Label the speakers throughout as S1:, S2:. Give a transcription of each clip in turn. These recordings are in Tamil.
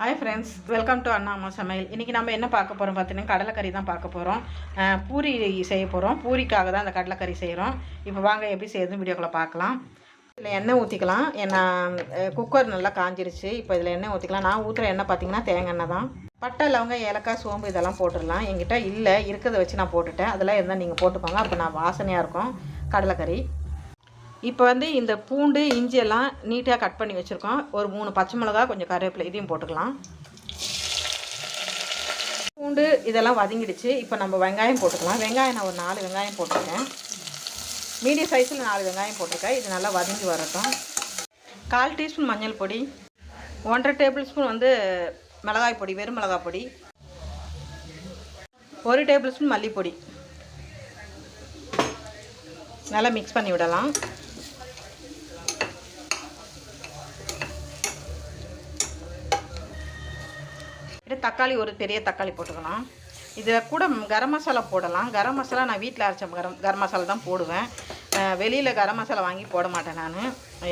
S1: Hi friends welcome to Anna Amma Samayal இன்றைக்கி நம்ம என்ன பார்க்க போகிறோம் பார்த்தீங்கன்னா கடலைக்கறி தான் பார்க்க போகிறோம் பூரி செய்ய போகிறோம் பூரிக்காக தான் அந்த கடலைக்கறி செய்கிறோம் இப்போ வாங்க எப்படி செய்யுதுன்னு வீடியோக்குள்ளே பார்க்கலாம். இதில் எண்ணெய் ஊற்றிக்கலாம் ஏன்னா குக்கர் நல்லா காஞ்சிருச்சு. இப்போ இதில் எண்ணெய் ஊற்றிக்கலாம் நான் ஊற்றுற எண்ணெய் பார்த்தீங்கன்னா தேங்காய் எண்ணெய் தான். பட்டை லவங்க ஏலக்காய் சோம்பு இதெல்லாம் போட்டுடலாம். என்கிட்ட இல்லை இருக்கிறத வச்சு நான் போட்டுட்டேன். அதெல்லாம் இருந்தால் நீங்கள் போட்டுக்கோங்க. அப்போ நான் வாசனையாக இருக்கும். கடலைக்கறி. இப்போ வந்து இந்த பூண்டு இஞ்சி எல்லாம் நீட்டாக கட் பண்ணி வச்சுருக்கோம். ஒரு மூணு பச்சை மிளகா கொஞ்சம் கருவேப்பிலை இதையும் போட்டுக்கலாம். பூண்டு இதெல்லாம் வதங்கிடுச்சு. இப்போ நம்ம வெங்காயம் போட்டுக்கலாம். வெங்காயம் நான் ஒரு நாலு வெங்காயம் போட்டிருக்கேன். மீடியம் சைஸில் நாலு வெங்காயம் போட்டிருக்கேன். இது நல்லா வதங்கி வரட்டும். கால் டீஸ்பூன் மஞ்சள் பொடி ஒன்றரை டேபிள் ஸ்பூன் வந்து மிளகாய் பொடி வெறும் மிளகாய் பொடி ஒரு டேபிள் ஸ்பூன் மல்லிப்பொடி. நல்லா மிக்ஸ் பண்ணி விடலாம். தக்காளி ஒரு பெரிய தக்காளி போட்டுக்கலாம். இதில் கூட கரம் மசாலா போடலாம். கரம் மசாலா நான் வீட்டில் அரைச்ச கரம் கரம் மசாலா தான் போடுவேன். வெளியில் கரம் மசாலா வாங்கி போட மாட்டேன் நான்.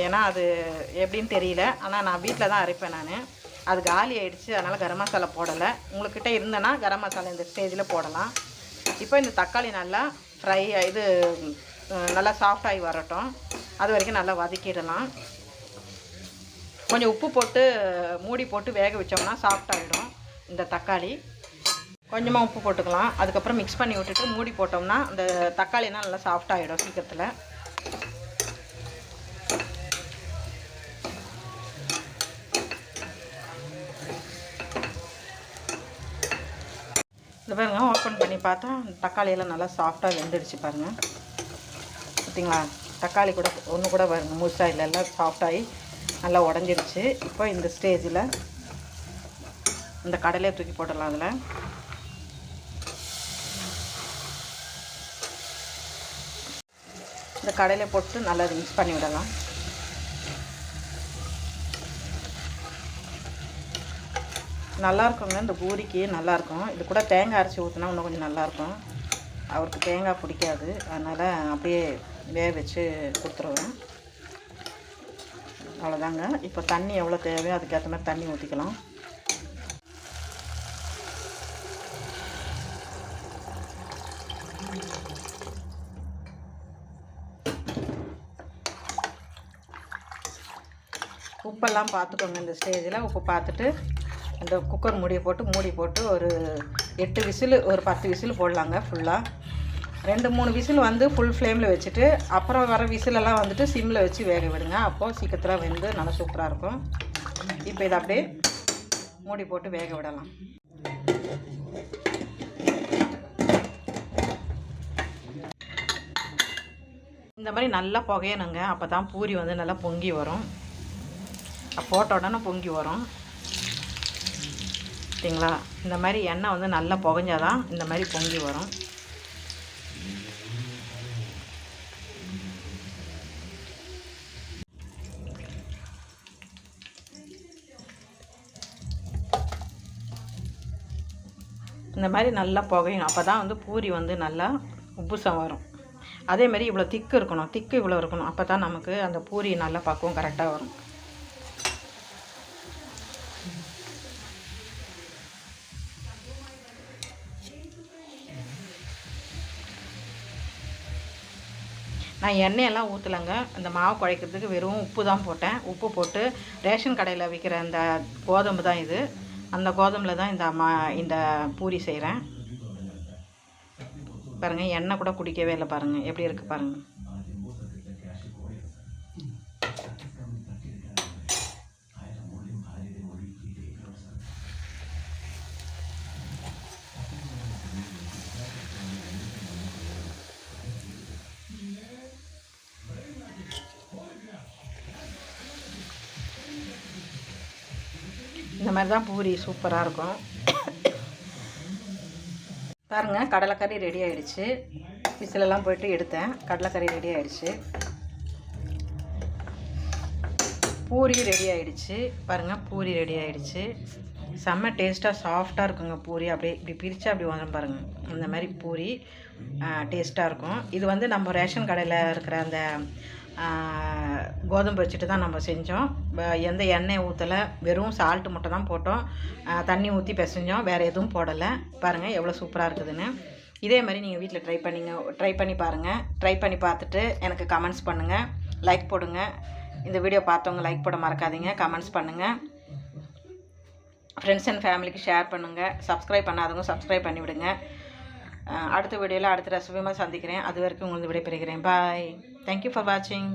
S1: ஏன்னா அது எப்படின்னு தெரியல. ஆனால் நான் வீட்டில் தான் அரைப்பேன் நான். அது காலி ஆகிடுச்சு அதனால் கரம் மசாலா போடலை. உங்கள்கிட்ட இருந்தேன்னா கரம் மசாலா இந்த ஸ்டேஜில் போடலாம். இப்போ இந்த தக்காளி நல்லா ஃப்ரை இது நல்லா சாஃப்டாகி வரட்டும். அது வரைக்கும் நல்லா வதக்கிடலாம். கொஞ்சம் உப்பு போட்டு மூடி போட்டு வேக வச்சோம்னா சாஃப்டாகிடும் இந்த தக்காளி. கொஞ்சமாக உப்பு போட்டுக்கலாம். அதுக்கப்புறம் மிக்ஸ் பண்ணி விட்டுட்டு மூடி போட்டோம்னா அந்த தக்காளினா நல்லா சாஃப்டாகிடும் சீக்கிரத்தில். இந்த பாருங்க ஓப்பன் பண்ணி பார்த்தா தக்காளியெல்லாம் நல்லா சாஃப்டாக வெந்துடுச்சு பாருங்கள் பார்த்தீங்களா தக்காளி கூட ஒன்று கூட பாருங்கள் முழுசாக இல்லை எல்லாம் சாஃப்டாகி நல்லா உடஞ்சிருச்சு. இப்போ இந்த ஸ்டேஜில் இந்த கடலையை தூக்கி போட்டுடலாம் அதில். இந்த கடையில் போட்டு நல்லா மிக்ஸ் பண்ணி விடலாம். நல்லாயிருக்குங்க இந்த பூரிக்கு நல்லாயிருக்கும் இது கூட தேங்காய் அரைச்சி ஊற்றினா இன்னும் கொஞ்சம் நல்லாயிருக்கும் அவருக்கு தேங்காய் பிடிக்காது. அதனால் அப்படியே வேக வச்சு கொடுத்துருவேன். அவ்வளோதாங்க. இப்போ தண்ணி எவ்வளோ தேவையோ அதுக்கேற்ற மாதிரி தண்ணி ஊற்றிக்கலாம் உப்பெல்லாம் பார்த்துக்கோங்க இந்த ஸ்டேஜில். உப்பு பார்த்துட்டு அந்த குக்கர் மூடியை போட்டு மூடி போட்டு ஒரு எட்டு விசில் ஒரு பத்து விசில் போடலாங்க ஃபுல்லாக ரெண்டு மூணு விசில் வந்து ஃபுல் ஃப்ளேமில் வச்சுட்டு அப்புறம் வர விசிலெல்லாம் வந்துட்டு சிம்மில் வச்சு வேக விடுங்க. அப்போது சீக்கிரத்தில் வெந்து நல்லா சூப்பராக இருக்கும். இப்போ இதை அப்படியே மூடி போட்டு வேக விடலாம். இந்த மாதிரி நல்லா புகையணுங்க. அப்போ தான் பூரி வந்து நல்லா பொங்கி வரும். போட்ட உடனே பொங்கி வரும். சரிங்களா? இந்த மாதிரி எண்ணெய் வந்து நல்லா புகஞ்சாதான் இந்த மாதிரி பொங்கி வரும். இந்த மாதிரி நல்லா புகையும் அப்போ தான் வந்து பூரி வந்து நல்லா உப்புசம் வரும். அதே மாதிரி இவ்வளோ திக்கு இருக்கணும். திக்கு இவ்வளோ இருக்கணும். அப்போ தான் நமக்கு அந்த பூரி நல்லா பக்குவம் கரெக்டாக வரும். நான் எண்ணெயெல்லாம் ஊற்றலைங்க அந்த மாவு குழைக்கிறதுக்கு வெறும் உப்பு தான் போட்டேன். உப்பு போட்டு ரேஷன் கடையில் விற்கிற அந்த கோதுமை தான் இது. அந்த கோதம்பில் தான் இந்த மா இந்த பூரி செய்கிறேன் பாருங்கள் எண்ணெய் கூட குடிக்கவே இல்லை பாருங்கள் எப்படி இருக்குது பாருங்கள் இந்த மாதிரி தான் பூரி சூப்பராக இருக்கும். பாருங்கள் கடலைக்கறி ரெடி ஆகிடுச்சு விசிலெல்லாம் போயிட்டு எடுத்தேன். கடலைக்கறி ரெடி ஆகிடுச்சு பூரி ரெடி ஆகிடுச்சு பாருங்கள் பூரி ரெடி ஆகிடுச்சு செம்ம டேஸ்ட்டாக சாஃப்டாக இருக்குங்க பூரி. அப்படியே இப்படி பிரித்தா அப்படி வந்துடும் பாருங்கள் அந்த மாதிரி பூரி டேஸ்ட்டாக இருக்கும். இது வந்து நம்ம ரேஷன் கடையில் இருக்கிற அந்த கோதுமை வச்சுட்டு தான் நம்ம செஞ்சோம். எந்த எண்ணெய் ஊற்றலை வெறும் சால்ட்டு மட்டும் தான் போட்டோம். தண்ணி ஊற்றி பிசைஞ்சோம். வேறு எதுவும் போடலை. பாருங்கள் எவ்வளோ சூப்பராக இருக்குதுன்னு. இதே மாதிரி நீங்கள் வீட்டில் ட்ரை பண்ணிங்க ட்ரை பண்ணி பாருங்கள் ட்ரை பண்ணி பார்த்துட்டு எனக்கு கமெண்ட்ஸ் பண்ணுங்கள் லைக் போடுங்க. இந்த வீடியோ பார்த்தவங்க லைக் போட மறக்காதீங்க. கமெண்ட்ஸ் பண்ணுங்கள் ஃப்ரெண்ட்ஸ் அண்ட் ஃபேமிலிக்கு ஷேர் பண்ணுங்கள் சப்ஸ்கிரைப் பண்ணாதவங்க சப்ஸ்கிரைப் பண்ணிவிடுங்க. அடுத்த வீடியோவில் அடுத்த ரெசிபியுமா சந்திக்கிறேன். அது வரைக்கும் உங்களுக்கு விடைபெறுகிறேன். பாய் தேங்க்யூ ஃபார் வாட்சிங்